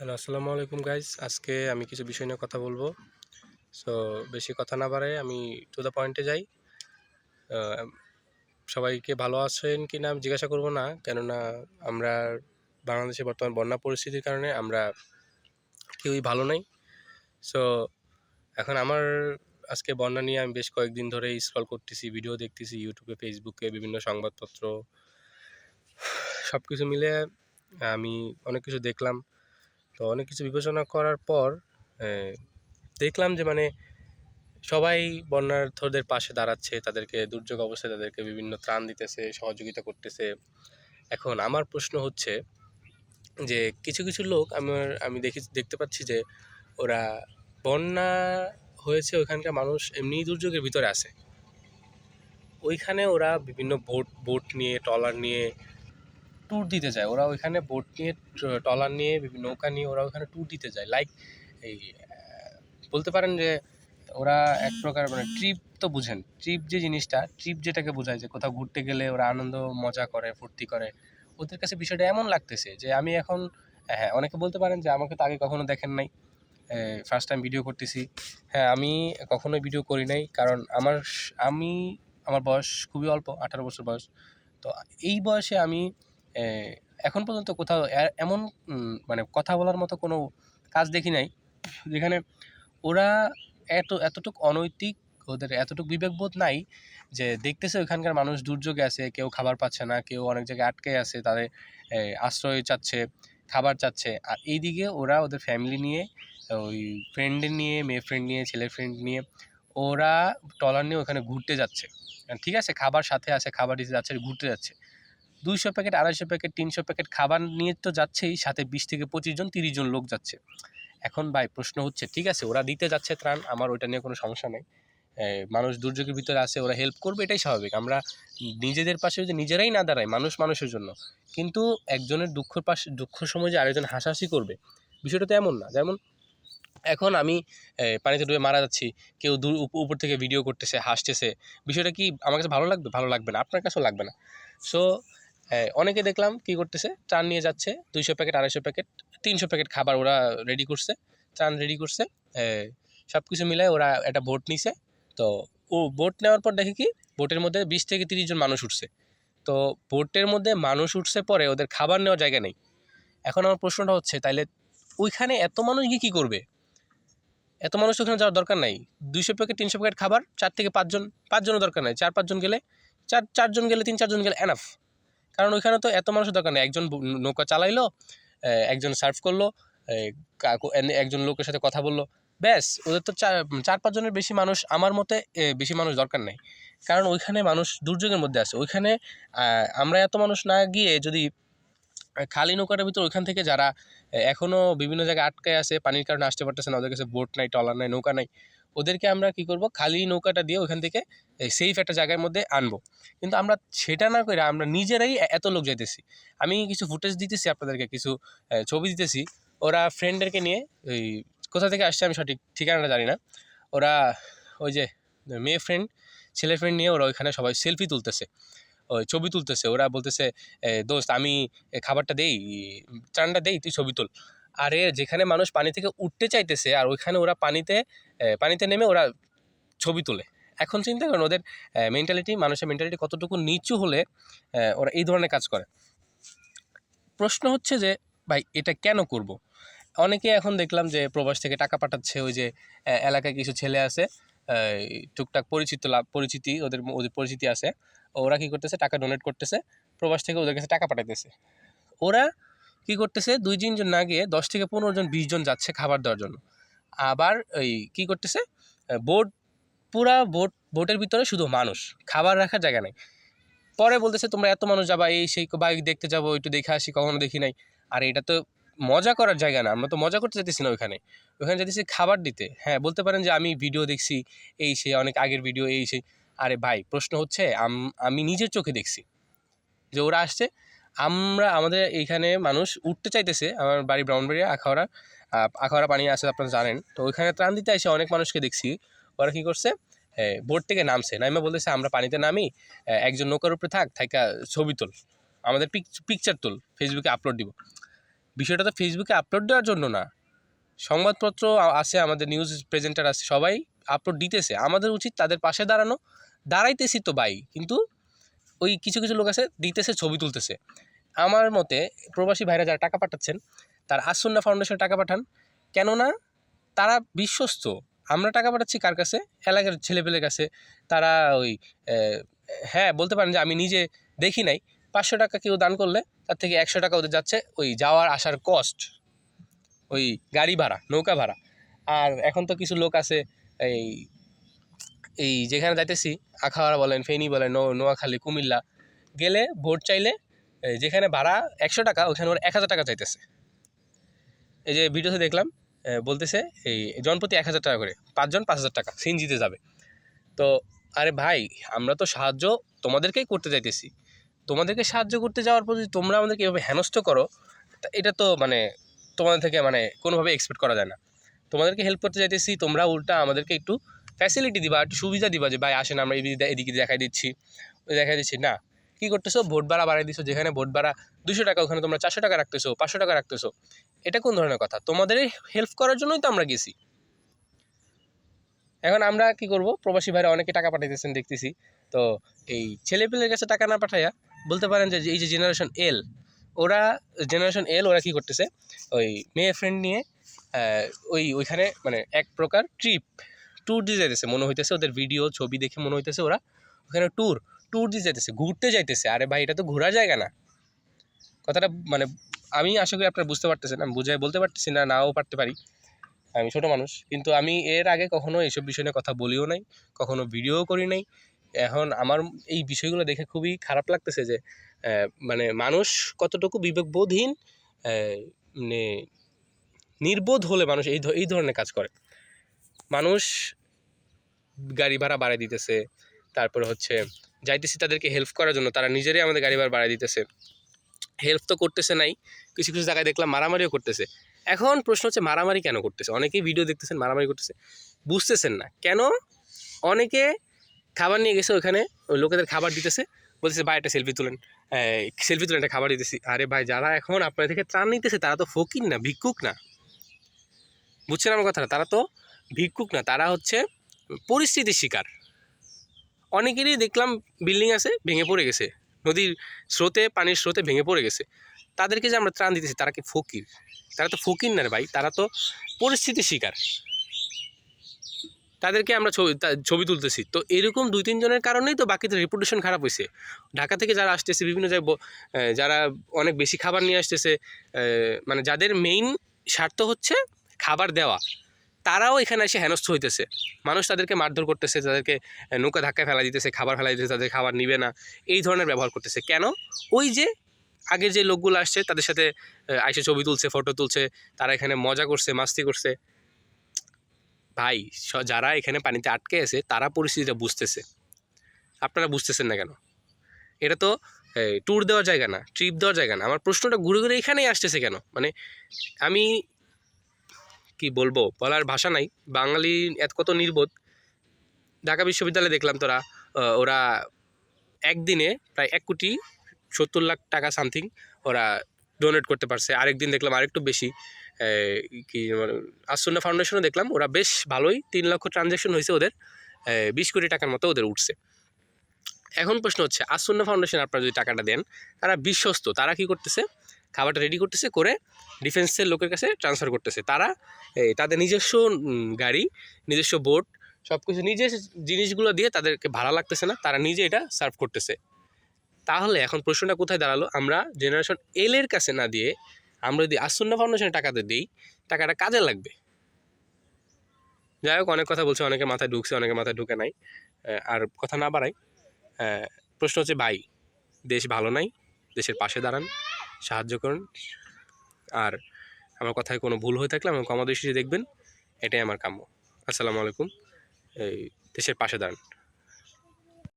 Hello আসসালামু আলাইকুম guys আজকে আমি কিছু বিষয় নিয়ে কথা বলব। সো বেশি কথা না বাড়ায় আমি টু দ্য পয়েন্টে যাই। সবাইকে ভালো আছেন কি না জিজ্ঞাসা করব না, কেননা আমরা বাংলাদেশে বর্তমান বন্যা পরিস্থিতির কারণে আমরা কেউই ভালো নাই। সো এখন আমার আজকে বন্যা নিয়ে আমি বেশ কয়েকদিন ধরে স্ক্রল করতেছি ভিডিও দেখতেছি ইউটিউবে ফেসবুকে বিভিন্ন সংবাদপত্র সব কিছু মিলে আমি অনেক কিছু দেখলাম। তো অনেক কিছু বিবেচনা করার পর দেখলাম যে মানে সবাই বন্যার্থদের পাশে দাঁড়াচ্ছে, তাদেরকে দুর্যোগ অবস্থায় তাদেরকে বিভিন্ন ত্রাণ দিতেছে, সহযোগিতা করতেছে। এখন আমার প্রশ্ন হচ্ছে যে কিছু কিছু লোক আমার, আমি দেখি, দেখতে পাচ্ছি যে ওরা বন্যা হয়েছে ওইখানকার মানুষ এমনি দুর্যোগের ভিতরে আছে। ওইখানে ওরা বিভিন্ন বোট বোট নিয়ে, ট্রলার নিয়ে ট্যুর দিতে যায়। ওরা ওইখানে বোট নিয়ে ট্রলার নিয়ে, বিভিন্ন নৌকা নিয়ে ওরা ওইখানে ট্যুর দিতে যায়। লাইক এই বলতে পারেন যে ওরা এক প্রকার মানে ট্রিপ তো বুঝেন। ট্রিপ যে জিনিসটা ট্রিপ যেটাকে বোঝায় যে কোথাও ঘুরতে গেলে ওরা আনন্দ, মজা করে, ফুর্তি করে, ওদের কাছে বিষয়টা এমন লাগতেছে যে আমি এখন হ্যাঁ অনেকে বলতে পারেন যে আমাকে তো আগে কখনো দেখেন নাই। ফার্স্ট টাইম ভিডিও করতেছি। হ্যাঁ আমি কখনোই ভিডিও করি নাই কারণ আমার আমি, আমার বয়স খুবই অল্প, আঠারো বছর বয়স। তো এই বয়সে আমি এখন পর্যন্ত কোথাও এমন মানে কথা বলার মতো কোনো কাজ দেখি নাই। যেখানে ওরা এত, এতটুকু অনৈতিক, ওদের এতটুকু বিবেকবোধ নাই যে দেখতেছে ওখানকার মানুষ দুর্যোগে আছে, কেউ খাবার পাচ্ছে না, কেউ অনেক জায়গায় আটকে আছে, তাদের আশ্রয় চাচ্ছে, খাবার চাচ্ছে। আর এইদিকে ওরা ওদের ফ্যামিলি নিয়ে, ওই ফ্রেন্ডের নিয়ে, মেয়ে ফ্রেন্ড নিয়ে ছেলের ফ্রেন্ড নিয়ে, ওরা ট্রলার নিয়ে ওখানে ঘুরতে যাচ্ছে। ঠিক আছে, খাবার সাথে আছে, খাবার দিতে যাচ্ছে, ঘুরতে যাচ্ছে। দুইশো প্যাকেট, আড়াইশো প্যাকেট, তিনশো প্যাকেট খাবার নিয়ে তো যাচ্ছেই, সাথে বিশ থেকে পঁচিশ জন, তিরিশ জন লোক যাচ্ছে। এখন ভাই প্রশ্ন হচ্ছে, ঠিক আছে, ওরা দিতে যাচ্ছে ত্রাণ, আমার ওইটা নিয়ে কোনো সমস্যা নেই। মানুষ দুর্যোগের ভিতরে আছে, ওরা হেল্প করবে, এটাই স্বাভাবিক। আমরা নিজেদের পাশে যদি নিজেরাই না দাঁড়াই, মানুষ মানুষের জন্য। কিন্তু একজনের দুঃখের পাশে দুঃখের সময় যে আরেকজন হাসাহাসি করবে, বিষয়টা তো এমন না। যেমন এখন আমি পানিতে ডুবে মারা যাচ্ছি, কেউ দূর উপ- উপর থেকে ভিডিও করতেছে, হাসতেছে, বিষয়টা কি আমার কাছে ভালো লাগবে? ভালো লাগবে না, আপনার কাছেও লাগবে না। সো অনেকে দেখলাম কি করতেছে? ত্রাণ নিয়ে যাচ্ছে, দুইশো প্যাকেট, আড়াইশো প্যাকেট, তিনশো প্যাকেট খাবার ওরা রেডি করছে, ত্রাণ রেডি করছে সব কিছু মিলায় ওরা একটা বোট নিছে। তো ও বোট নেওয়ার পর দেখি কি বোটের মধ্যে বিশ থেকে তিরিশ জন মানুষ উঠছে। তো বোটের মধ্যে মানুষ উঠছে পরে ওদের খাবার নেওয়ার জায়গা নেই। এখন আমার প্রশ্নটা হচ্ছে, তাইলে ওইখানে এত মানুষ গিয়ে কী করবে? এত মানুষ ওখানে যাওয়ার দরকার নাই। দুইশো প্যাকেট, তিনশো প্যাকেট খাবার, চার থেকে পাঁচজন, পাঁচজনও দরকার নাই। চার, পাঁচজন গেলে, চার, চারজন গেলে, তিন, চারজন গেলে এনাফ কারণ ওইখানে তো এত মানুষের দরকার নেই। একজন নৌকা চালাইলো একজন সার্ভ করল একজন লোকের সাথে কথা বলল। ব্যাস, ওদের তো চার চার পাঁচজনের বেশি মানুষ আমার মতে বেশি মানুষ দরকার নেই। কারণ ওইখানে মানুষ দুর্যোগের মধ্যে আছে। ওইখানে আমরা এত মানুষ না গিয়ে যদি খালি নৌকাটার ভিতর ওইখান থেকে যারা এখনও বিভিন্ন জায়গায় আটকে আছে, পানির কারণে আসতে পারতেছে না, ওদের কাছে বোট নাই, ট্রলার নাই, নৌকা নাই ওদেরকে আমরা কি করব? খালি নৌকাটা দিয়ে ওখান থেকে সেফ একটা জায়গার মধ্যে আনব। কিন্তু আমরা সেটা না করে আমরা নিজেরাই এত লোক যাইতেছি। আমি কিছু ফুটেজ দিতেছি আপনাদেরকে, কিছু ছবি দিতেছি। ওরা ফ্রেন্ডদেরকে নিয়ে ওই কোথা থেকে আসছে আমি সঠিক ঠিকানাটা জানি না। ওরা ওই যে, মেয়ে ফ্রেন্ড ছেলে ফ্রেন্ড নিয়ে ওরা ওইখানে সবাই সেলফি তুলতেছে। ওই ছবি তুলতেছে। ওরা বলতেছে দোস্ত, আমি খাবারটা দেই, চানটা দেই, তুই ছবি তুল। আরে যেখানে মানুষ পানি থেকে উঠতে চাইতেছে আর ওইখানে ওরা পানিতে পানিতে নেমে ওরা ছবি তোলে। এখন চিন্তা করেন, ওদের মেন্টালিটি মানুষের মেন্টালিটি কতটুকু নিচু হলে ওরা এই ধরনের কাজ করে। প্রশ্ন হচ্ছে যে, ভাই, এটা কেন করব। অনেকে এখন দেখলাম যে প্রবাস থেকে টাকা পাঠাচ্ছে, ওই যে এলাকায় কিছু ছেলে আছে টুকটাক পরিচিত লাভ, পরিচিতি, ওদের ওদের পরিচিতি আছে। ওরা কি করতেছে, টাকা ডোনেট করতেছে, প্রবাস থেকে ওদের কাছে টাকা পাঠাইতেছে। ওরা কি করতেছে? দুই তিনজন না গিয়ে দশ থেকে পনেরো জন, বিশ জন যাচ্ছে খাবার দেওয়ার জন্য। আবার ওই কি করতেছে? বোট, পুরা বোট, বোটের ভিতরে শুধু মানুষ, খাবার রাখার জায়গা নেই। পরে বলতেছে, তোমরা এত মানুষ যাবা, এই সেই বাইক দেখতে যাব, একটু দেখে আসি, কখনো দেখি নাই। আর এটা তো মজা করার জায়গা না, আমরা তো মজা করতে যেতেছি না ওইখানে। ওইখানে যেতেছি খাবার দিতে। হ্যাঁ বলতে পারেন যে আমি ভিডিও দেখছি, এই সেই অনেক আগের ভিডিও, এই সেই। আরে ভাই, প্রশ্ন হচ্ছে আমি নিজের চোখে দেখছি যে ওরা আসছে আমরা, আমাদের এইখানে মানুষ উঠতে চাইতেছে আমার বাড়ি ব্রাউনবাড়িয়া আখাওড়া আখাওড়া পানি আছে আপনারা জানেন। তো ওইখানে ত্রাণ দিতে এসে অনেক মানুষকে দেখছি। ওরা কী করছে? বোট থেকে নামছে। নামে বলতেছে, আমরা পানিতে নামি একজন নৌকার উপরে থাক থাকা ছবি তোল। আমাদের পিকচার তোল ফেসবুকে আপলোড দিব। বিষয়টা তো ফেসবুকে আপলোড দেওয়ার জন্য না। সংবাদপত্র আছে, আমাদের নিউজ প্রেজেন্টার আছে, সবাই আপলোড দিতেছে। আমাদের উচিত তাদের পাশে দাঁড়ানো। দাঁড়াইতেছি তো বাই কিন্তু ওই কিছু কিছু লোক আছে, দিতেছে, ছবি তুলতেছে। আমার মতে প্রবাসী ভাইরা যারা টাকা পাঠাচ্ছেন, তার আসন্না ফাউন্ডেশনে টাকা পাঠান। কেননা তারা বিশ্বস্ত। আমরা টাকা পাঠাচ্ছি কার কাছে? এলাকার ছেলেপেলের কাছে। তারা ওই হ্যাঁ বলতে পারেন যে আমি নিজে দেখি নাই। পাঁচশো টাকা কেউ দান করলে তার থেকে একশো টাকা ওদের যাচ্ছে ওই যাওয়ার আসার কস্ট ওই গাড়ি ভাড়া, নৌকা ভাড়া। আর এখন তো কিছু লোক আছে এই এই যেখানে যাইতেছি আখাউড়া বলেন, ফেনী বলেন নোয়াখালী, কুমিল্লা, গেলে ভোট চাইলে যেখানে ভাড়া একশো টাকা, ওখানে ওরা এক হাজার টাকা চাইতেছে। এই যে ভিডিওতে দেখলাম বলতেছে এই জনপ্রতি এক হাজার টাকা করে, পাঁচজন পাঁচ হাজার টাকা সিনজিতে যাবে। তো, আরে ভাই, আমরা তো সাহায্য তোমাদেরকেই করতে চাইতেছি। তোমাদেরকে সাহায্য করতে যাওয়ার পর যদি তোমরা আমাদেরকে এভাবে হেনস্থ করো এটা তো মানে তোমাদের থেকে মানে কোনোভাবে এক্সপেক্ট করা যায় না। তোমাদেরকে হেল্প করতে চাইতেছি, তোমরা উল্টা আমাদেরকে একটু ফ্যাসিলিটি দিবা, একটু সুবিধা দিবা যে, ভাই, আসেন, আমরা এদিকে দেখাই দিচ্ছি। দেখাই দিচ্ছি, না কী করতেছো? ভোট ভাড়া বাড়াই দিছো, যেখানে ভোট ভাড়া দুশো টাকা, ওখানে তোমরা চারশো টাকা রাখতেছো, পাঁচশো টাকা রাখতেছো। এটা কোন ধরনের কথা? তোমাদের হেল্প করার জন্যই তো আমরা গেছি। এখন আমরা কি করব? প্রবাসী ভাইরা অনেকে টাকা পাঠাইতেছেন দেখতেছি। তো এই ছেলেপেলের কাছে টাকা না পাঠাইয়া বলতে পারেন যে এই যে জেনারেশন এল ওরা জেনারেশন এল ওরা কি করতেছে? ওই মেয়ে ফ্রেন্ড নিয়ে ওই ওইখানে মানে এক প্রকার ট্রিপ ট্যুর দিয়ে যাইতেছে। মনে হইতেছে ওদের ভিডিও ছবি দেখে মনে হইতেছে ওরা। ওখানে ট্যুর ট্যুর দিয়ে যাইতেছে, ঘুরতে যাইতেছে। আরে ভাই, এটা তো ঘোরার জায়গা না। কথাটা মানে আমি আশা করি আপনারা বুঝতে পারতেছেন, আমি বুঝাই বলতে পারতেছি না, নাও পারতে পারি। আমি ছোট মানুষ, কিন্তু আমি এর আগে কখনো এইসব বিষয় নিয়ে কথা বলিও নাই, কখনো ভিডিও করি নাই। এখন আমার এই বিষয়গুলো দেখে খুবই খারাপ লাগতেছে যে মানে মানুষ কতটুকু বিবেকবোধহীন মানে নির্বোধ হলে মানুষ এই এই ধরনের কাজ করে। মানুষ গাড়ি ভাড়া বাড়াই দিতেছে, তারপরে হচ্ছে যাইতেছি তাদেরকে হেল্প করার জন্য, তারা নিজেরাই আমাদের গাড়ি ভাড়া বাড়াই দিতেছে। হেল্প তো করতেছে নাই, কিছু কিছু জায়গায় দেখলাম মারামারিও করতেছে। এখন প্রশ্ন হচ্ছে মারামারি কেন করতেছে? অনেকেই ভিডিও দেখতেছেন, মারামারি করতেছে। বুঝতেছেন না। কেন? অনেকে খাবার নিয়ে গেছে ওখানে লোকেদের খাবার দিতেছে, বলতেছে, ভাই, একটা সেলফি তুলেন। সেলফি তুলেন, একটা খাবার দিতেছি। আরে ভাই, যারা এখন আপনার থেকে ত্রাণ নিতেছে, তারা তো ফকির না, ভিক্ষুক না। বুঝছেন আমার কথাটা? তারা তো ভিক্ষুক না, তারা হচ্ছে পরিস্থিতির শিকার। অনেকেরই দেখলাম বিল্ডিং আছে, ভেঙে পড়ে গেছে। নদীর স্রোতে, পানির স্রোতে ভেঙে পড়ে গেছে। তাদেরকে যে আমরা ত্রাণ দিতেছি, তারা কি ফকির? তারা তো ফকির না ভাই, তারা তো পরিস্থিতির শিকার। তাদেরকে আমরা ছবি ছবি তুলতেছি। তো এরকম দুই তিনজনের কারণেই তো বাকিদের রেপুটেশন খারাপ হয়েছে। ঢাকা থেকে যারা আসতেছে, বিভিন্ন জায়গায় যারা অনেক বেশি খাবার নিয়ে আসতেছে মানে যাদের মেইন স্বার্থ হচ্ছে খাবার দেওয়া। তারাও এখানে এসে হেনস্থ হইতেছে। মানুষ তাদেরকে মারধর করতেছে, তাদেরকে নৌকা ধাক্কা ফেলা দিতেছে, খাবার ফেলা দিতেছে, তাদের খাবার নিবে না। এই ধরনের ব্যবহার করতেছে। কেন? ওই যে আগে যে লোকগুলো আসছে, তাদের সাথে আইসে ছবি তুলছে, ফটো তুলছে, তারা এখানে মজা করছে, মাস্তি করছে। ভাই যারা এখানে পানিতে আটকে আছে, তারা পরিস্থিতিটা বুঝতেছে। আপনারা বুঝতেছেন না কেন? এটা তো ট্যুর দেওয়ার জায়গা না ট্রিপ দেওয়ার জায়গা না। আমার প্রশ্নটা ঘুরে ঘুরে এখানেই আসতেছে কেন? মানে আমি কি বলব? বলার ভাষা নাই। বাঙালি এত কত নির্বোধ। ঢাকা বিশ্ববিদ্যালয়ে দেখলাম তোরা ওরা একদিনে প্রায় এক কোটি সত্তর লাখ টাকা সামথিং ওরা ডোনেট করতে পারছে। আরেকদিন দেখলাম আরেকটু বেশি। কি আসন্না ফাউন্ডেশনও দেখলাম, ওরা বেশ ভালোই তিন লক্ষ ট্রানজ্যাকশন হয়েছে ওদের। বিশ কোটি টাকার মতো ওদের উঠছে। এখন প্রশ্ন হচ্ছে, আসন্না ফাউন্ডেশন আপনারা যদি টাকাটা দেন, তারা বিশ্বস্ত, তারা কি করতেছে? খাবারটা রেডি করতেছে, করে ডিফেন্সের লোকের কাছে ট্রান্সফার করতেছে। তারা তাদের নিজস্ব গাড়ি, নিজস্ব বোট সব কিছু নিজের জিনিসগুলো দিয়ে তাদেরকে ভাড়া লাগতেছে না, তারা নিজে এটা সার্ভ করতেছে। তাহলে এখন প্রশ্নটা কোথায় দাঁড়াল? আমরা জেনারেশন এল এর কাছে না দিয়ে, আমরা যদি আসন্না ফাউন্ডেশনের টাকাতে দিই, টাকাটা কাজে লাগবে? যাই হোক, অনেক কথা বলছে অনেকে মাথায় ঢুকছে অনেকে মাথায় ঢুকে নাই আর কথা না বাড়াই। প্রশ্ন হচ্ছে, ভাই, দেশ ভালো নাই, দেশের পাশে দাঁড়ান। সাহায্য করুন। আর আমার কথায় কোনো ভুল হয়ে থাকলে আমার কমা দেখবেন। এটাই আমার কাম্য। আসসালামু আলাইকুম। এই দেশের পাশে দাঁড়ান।